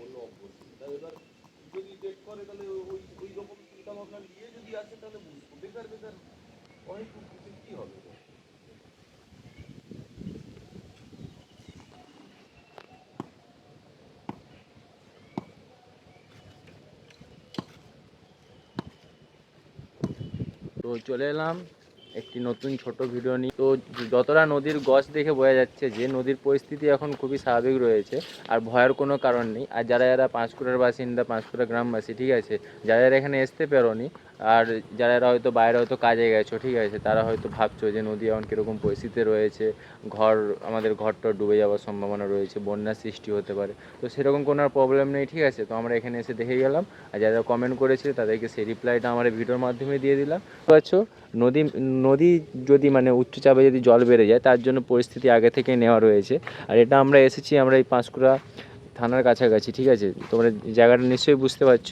বলল এবার যদি করে, তাহলে ওই ওই রকম চিন্তা ভাবনা নিয়ে যদি আসে, তাহলে বেকার বেকার, অনেক হবে? তো চলে এলাম। একটি নতুন ছোট ভিডিও নিয়ে। তো যতটা নদীর গছ দেখে বোঝা যাচ্ছে যে নদীর পরিস্থিতি এখন খুবই স্বাভাবিক রয়েছে আর ভয়ের কোনো কারণ নেই। আর যারা যারা পাঁশকুড়ার বাসিন্দা পাঁশকুড়া গ্রামবাসী, ঠিক আছে, যারা যারা এখানে আসতে পেরোনি আর যারা যারা হয়তো বাইরে হয়তো কাজে গেছো, ঠিক আছে, তারা হয়তো ভাবছ যে নদী এখন কীরকম পরিস্থিতিতে রয়েছে, ঘর, আমাদের ঘরটা ডুবে যাওয়ার সম্ভাবনা রয়েছে, বন্যার সৃষ্টি হতে পারে। তো সেরকম কোনো প্রবলেম নেই, ঠিক আছে, তো আমরা এখানে এসে দেখে গেলাম। আর যারা কমেন্ট করেছিল তাদেরকে সেই রিপ্লাইটা আমার ভিডিওর মাধ্যমে দিয়ে দিলাম। পাচ্ছ নদী নদী যদি মানে উচ্চচাপে যদি জল বেড়ে যায়, তার জন্য পরিস্থিতি আগে থেকে নেওয়া রয়েছে। আর এটা আমরা এসেছি আমরা এই পাঁশকুড়া থানার কাছাকাছি, ঠিক আছে? তোমরা জায়গাটা নিশ্চয়ই বুঝতে পারছ।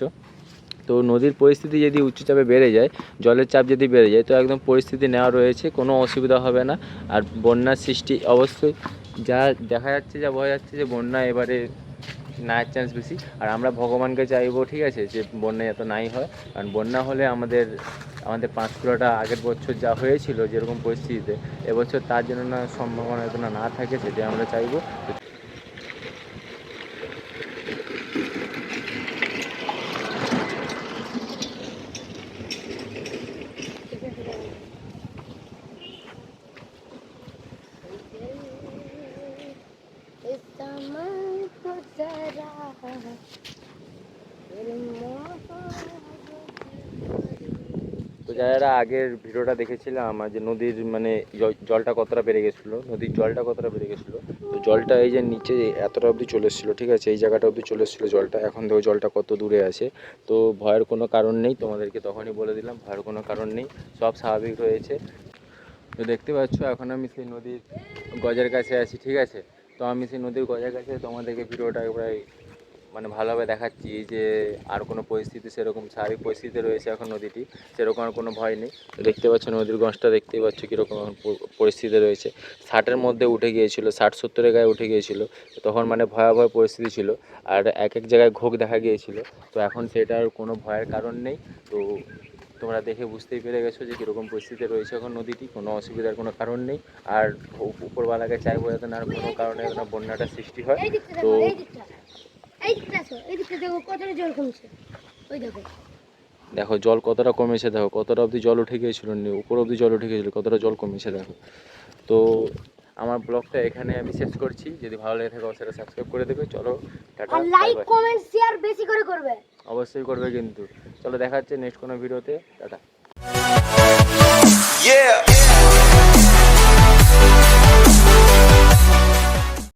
তো নদীর পরিস্থিতি যদি উচ্চচাপে বেড়ে যায়, জলের চাপ যদি বেড়ে যায়, তো একদম পরিস্থিতি নেওয়া রয়েছে, কোনো অসুবিধা হবে না। আর বন্যার সৃষ্টি অবশ্যই যা দেখা যাচ্ছে, যা বোঝা যাচ্ছে যে বন্যা এবারে না চান্স বেশি। আর আমরা ভগবানকে চাইব, ঠিক আছে, যে বন্যা যাতে নাই হয়। কারণ বন্যা হলে আমাদের আমাদের পাঁচকুড়াটা আগের বছর যা হয়েছিল যেরকম পরিস্থিতিতে, এবছর তার জন্য না, সম্ভাবনা না থাকে, সেটাই আমরা চাইব। তো যারা আগের ভিডিওটা দেখেছিলাম আমার যে নদীর মানে জলটা কতটা বেড়ে গেছিল, নদীর জলটা কতটা বেড়ে গেছিল, তো জলটা এই যে নিচে এতটা অবধি চলে এসেছিল, ঠিক আছে? এই জায়গাটা অবধি চলে এসেছিল জলটা। এখন দেখো জলটা কত দূরে আছে। তো ভয়ের কোনো কারণ নেই, তোমাদেরকে তখনই বলে দিলাম, ভয়ের কোনো কারণ নেই, সব স্বাভাবিক রয়েছে। তো দেখতে পাচ্ছ, এখন আমি সেই নদীর গজের কাছে আছি, ঠিক আছে? তো আমি সেই নদীর গজের কাছে তোমাদেরকে ভিডিওটা প্রায় মানে ভালোভাবে দেখাচ্ছি যে আর কোনো পরিস্থিতি সেরকম স্বাভাবিক পরিস্থিতিতে রয়েছে এখন নদীটি, সেরকম আর কোনো ভয় নেই। দেখতে পাচ্ছ নদীর গঞ্জটা, দেখতেই পাচ্ছ কীরকম পরিস্থিতি রয়েছে। ষাটের মধ্যে উঠে গিয়েছিল, ষাট সত্তরের গায়ে উঠে গিয়েছিল, তখন মানে ভয়াবহ পরিস্থিতি ছিল, আর এক এক জায়গায় ঘোক দেখা গিয়েছিল। তো এখন সেটার কোনো ভয়ের কারণ নেই। তো তোমরা দেখে বুঝতেই পেরে গেছো যে কীরকম পরিস্থিতিতে রয়েছে এখন নদীটি, কোনো অসুবিধার কোনো কারণ নেই। আর উপরওয়ালাকে চাইব যাতে না কোনো কারণে যেন বন্যাটা সৃষ্টি হয়। তো এই দিকটা আসো এই দিকটা দেখো কতটা জল কমছে। ওই দেখো। দেখো জল কতটা কমেছে দেখো কতটা অবধি জল উঠে গিয়েছিল উপর অবধি জল উঠে গিয়েছিল কতটা জল কমেছে দেখো। তো আমার ব্লগটা এখানে আমি শেষ করছি। যদি ভালো লেগে থাকে অবশ্যই সাবস্ক্রাইব করে দেবে। চলো টাটা আর লাইক কমেন্ট শেয়ার বেশি করে করবে। অবশ্যই করবে কিন্তু। চলো দেখা হচ্ছে নেক্সট কোনো ভিডিওতে। টাটা।